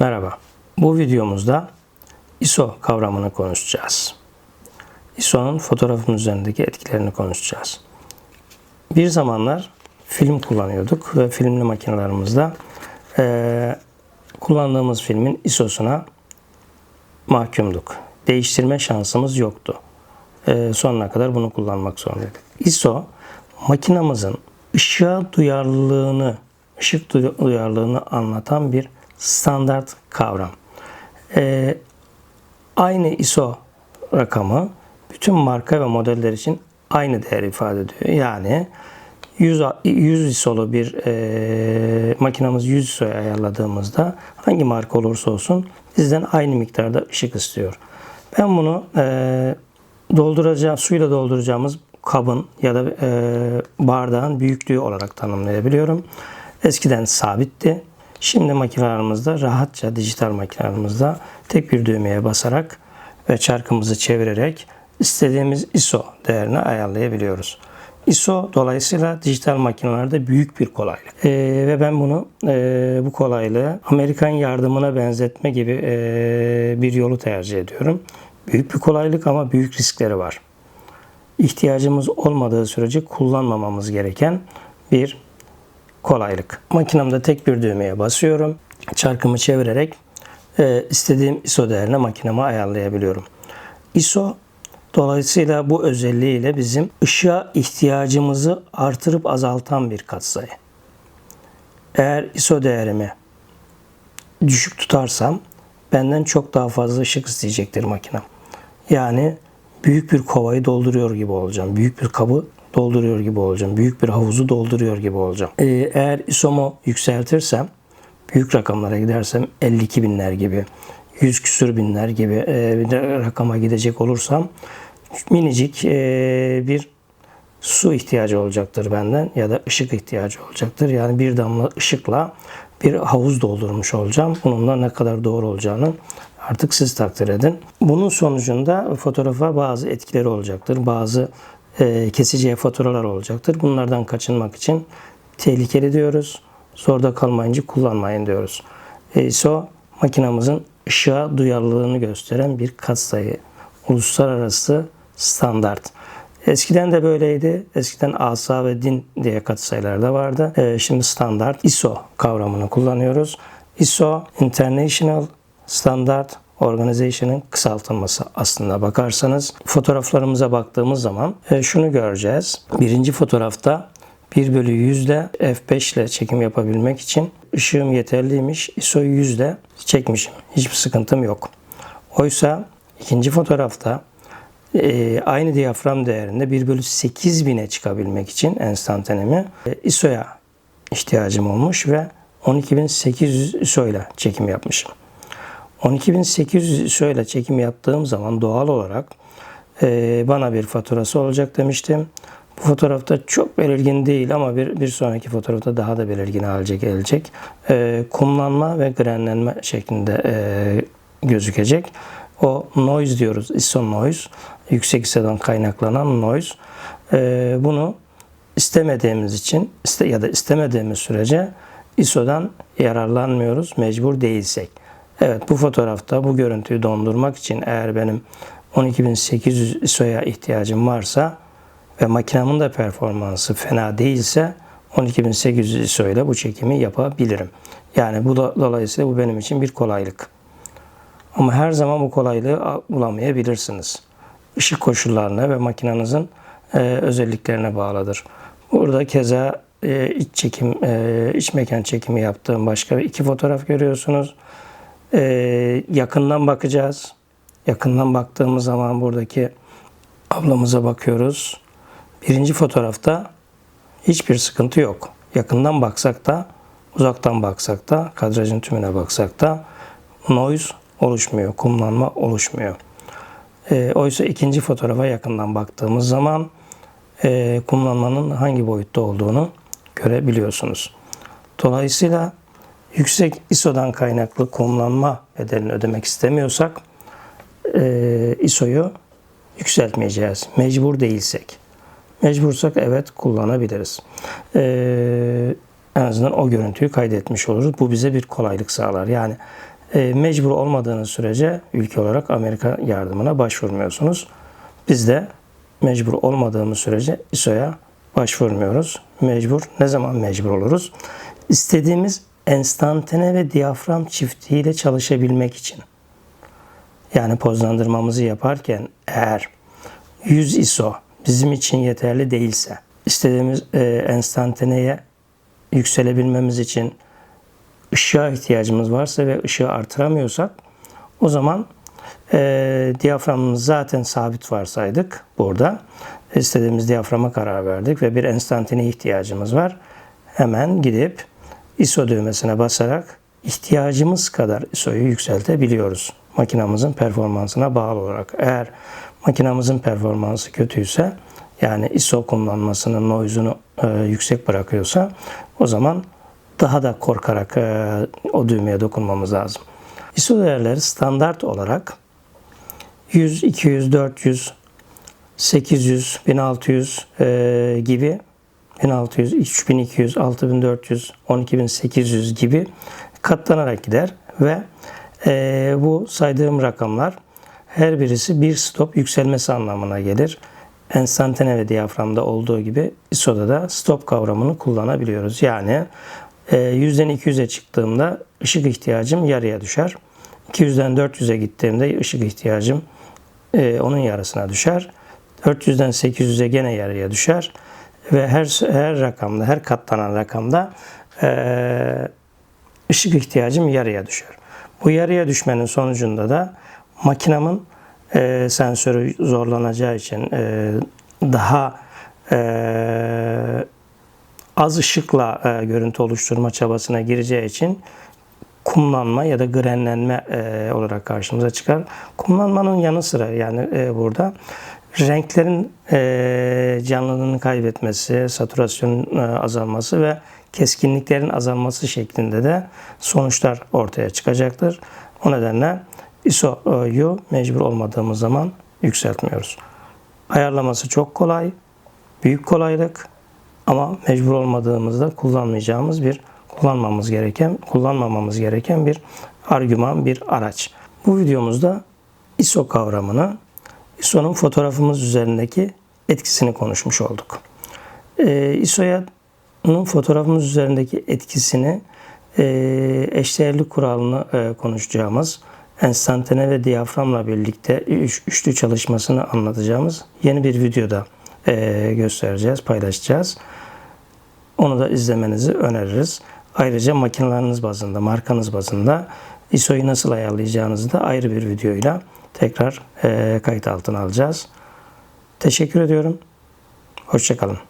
Merhaba. Bu videomuzda ISO kavramını konuşacağız. ISO'nun fotoğrafın üzerindeki etkilerini konuşacağız. Bir zamanlar film kullanıyorduk ve filmli makinelerimizde eee, kullandığımız filmin ISO'suna mahkumduk. Değiştirme şansımız yoktu. Eee, sonuna kadar bunu kullanmak zorundaydık. ISO makinamızın ışığa duyarlılığını, ışık duy- duyarlılığını anlatan bir standart kavram. Ee, aynı ISO rakamı bütün marka ve modeller için aynı değer ifade ediyor. Yani 100, a- 100 ISO'lu bir e, makinamız 100 ISO'ya ayarladığımızda hangi marka olursa olsun bizden aynı miktarda ışık istiyor. Ben bunu e, dolduracağım, suyla dolduracağımız kabın ya da e, bardağın büyüklüğü olarak tanımlayabiliyorum. Eskiden sabitti. Şimdi makinelerimizde rahatça dijital makinelerimizde tek bir düğmeye basarak ve çarkımızı çevirerek istediğimiz ISO değerini ayarlayabiliyoruz. ISO dolayısıyla dijital makinelerde büyük bir kolaylık. Ee, ve ben bunu e, bu kolaylığı Amerikan yardımına benzetme gibi e, bir yolu tercih ediyorum. Büyük bir kolaylık ama büyük riskleri var ihtiyacımız olmadığı sürece kullanmamamız gereken bir kolaylık. Makinemde tek bir düğmeye basıyorum. Çarkımı çevirerek e, istediğim ISO değerine makinemi ayarlayabiliyorum. ISO dolayısıyla bu özelliğiyle bizim ışığa ihtiyacımızı artırıp azaltan bir katsayı. Eğer ISO değerimi düşük tutarsam benden çok daha fazla ışık isteyecektir makinem. Yani büyük bir kovayı dolduruyor gibi olacağım. Büyük bir kabı dolduruyor gibi olacağım. Büyük bir havuzu dolduruyor gibi olacağım. Ee, eğer ISO'mu yükseltirsem, büyük rakamlara gidersem 52 binler gibi, 100 küsür binler gibi e, bir rakama gidecek olursam minicik e, bir su ihtiyacı olacaktır benden ya da ışık ihtiyacı olacaktır. Yani bir damla ışıkla bir havuz doldurmuş olacağım. Bunun da ne kadar doğru olacağını artık siz takdir edin. Bunun sonucunda fotoğrafa bazı etkileri olacaktır. Bazı e, faturalar olacaktır. Bunlardan kaçınmak için tehlikeli diyoruz. Zorda kalmayınca kullanmayın diyoruz. E, ISO makinamızın ışığa duyarlılığını gösteren bir katsayı. Uluslararası standart. Eskiden de böyleydi. Eskiden asa ve din diye katsayılar da vardı. Ee, şimdi standart ISO kavramını kullanıyoruz. ISO International Standard Organization'ın kısaltılması aslında bakarsanız. Fotoğraflarımıza baktığımız zaman e, şunu göreceğiz. Birinci fotoğrafta 1 bölü 100 ile F5 ile çekim yapabilmek için ışığım yeterliymiş. ISO'yu 100 ile çekmişim. Hiçbir sıkıntım yok. Oysa ikinci fotoğrafta e, aynı diyafram değerinde 1 bölü 8 bine çıkabilmek için enstantanemi e, ISO'ya ihtiyacım olmuş ve 12.800 ISO ile çekim yapmışım. 12.800 ISO ile çekim yaptığım zaman doğal olarak e, bana bir faturası olacak demiştim. Bu fotoğrafta çok belirgin değil ama bir, bir sonraki fotoğrafta daha da belirgin hale gelecek. E, kumlanma ve grenlenme şeklinde e, gözükecek. O noise diyoruz, ISO noise, yüksek ISO'dan kaynaklanan noise. E, bunu istemediğimiz için iste, ya da istemediğimiz sürece ISO'dan yararlanmıyoruz mecbur değilsek. Evet bu fotoğrafta bu görüntüyü dondurmak için eğer benim 12800 ISO'ya ihtiyacım varsa ve makinemin de performansı fena değilse 12800 ISO ile bu çekimi yapabilirim. Yani bu da, dolayısıyla bu benim için bir kolaylık. Ama her zaman bu kolaylığı bulamayabilirsiniz. Işık koşullarına ve makinenizin e, özelliklerine bağlıdır. Burada keza e, iç çekim, e, iç mekan çekimi yaptığım başka iki fotoğraf görüyorsunuz. E, yakından bakacağız. Yakından baktığımız zaman buradaki ablamıza bakıyoruz. Birinci fotoğrafta hiçbir sıkıntı yok. Yakından baksak da, uzaktan baksak da, kadrajın tümüne baksak da noise oluşmuyor, kumlanma oluşmuyor. E, oysa ikinci fotoğrafa yakından baktığımız zaman e, kumlanmanın hangi boyutta olduğunu görebiliyorsunuz. Dolayısıyla yüksek ISO'dan kaynaklı kumlanma bedelini ödemek istemiyorsak e, ISO'yu yükseltmeyeceğiz. Mecbur değilsek. Mecbursak evet kullanabiliriz. E, en azından o görüntüyü kaydetmiş oluruz. Bu bize bir kolaylık sağlar. Yani E, mecbur olmadığınız sürece ülke olarak Amerika yardımına başvurmuyorsunuz. Biz de mecbur olmadığımız sürece ISO'ya başvurmuyoruz. Mecbur. Ne zaman mecbur oluruz? İstediğimiz enstantane ve diyafram çiftliğiyle çalışabilmek için. Yani pozlandırmamızı yaparken eğer 100 ISO bizim için yeterli değilse, istediğimiz e, enstantaneye yükselebilmemiz için ışığa ihtiyacımız varsa ve ışığı artıramıyorsak o zaman e, diyaframımız zaten sabit varsaydık burada. istediğimiz diyaframa karar verdik ve bir enstantane ihtiyacımız var. Hemen gidip ISO düğmesine basarak ihtiyacımız kadar ISO'yu yükseltebiliyoruz. Makinamızın performansına bağlı olarak. Eğer makinamızın performansı kötüyse yani ISO kullanmasının noise'unu e, yüksek bırakıyorsa o zaman daha da korkarak e, o düğmeye dokunmamız lazım. ISO değerleri standart olarak 100, 200, 400, 800, 1600 e, gibi 1600, 3200, 6400, 12800 gibi katlanarak gider ve e, bu saydığım rakamlar her birisi bir stop yükselmesi anlamına gelir. Enstantane ve diyaframda olduğu gibi ISO'da da stop kavramını kullanabiliyoruz. Yani e, 100'den 200'e çıktığımda ışık ihtiyacım yarıya düşer. 200'den 400'e gittiğimde ışık ihtiyacım e, onun yarısına düşer. 400'den 800'e gene yarıya düşer ve her her rakamda, her katlanan rakamda e, ışık ihtiyacım yarıya düşer. Bu yarıya düşmenin sonucunda da makinamın e, sensörü zorlanacağı için e, daha e, az ışıkla e, görüntü oluşturma çabasına gireceği için kumlanma ya da grenlenme e, olarak karşımıza çıkar. Kumlanmanın yanı sıra yani e, burada renklerin e, canlılığını kaybetmesi, satürasyonun e, azalması ve keskinliklerin azalması şeklinde de sonuçlar ortaya çıkacaktır. O nedenle ISO'yu mecbur olmadığımız zaman yükseltmiyoruz. Ayarlaması çok kolay, büyük kolaylık ama mecbur olmadığımızda kullanmayacağımız bir kullanmamız gereken, kullanmamamız gereken bir argüman, bir araç. Bu videomuzda ISO kavramını, ISO'nun fotoğrafımız üzerindeki etkisini konuşmuş olduk. Ee, ISO'nun fotoğrafımız üzerindeki etkisini e, eşdeğerlik kuralını e, konuşacağımız, enstantane ve diyaframla birlikte üç, üçlü çalışmasını anlatacağımız yeni bir videoda e, göstereceğiz, paylaşacağız. Onu da izlemenizi öneririz. Ayrıca makineleriniz bazında, markanız bazında ISO'yu nasıl ayarlayacağınızı da ayrı bir videoyla tekrar kayıt altına alacağız. Teşekkür ediyorum. Hoşçakalın.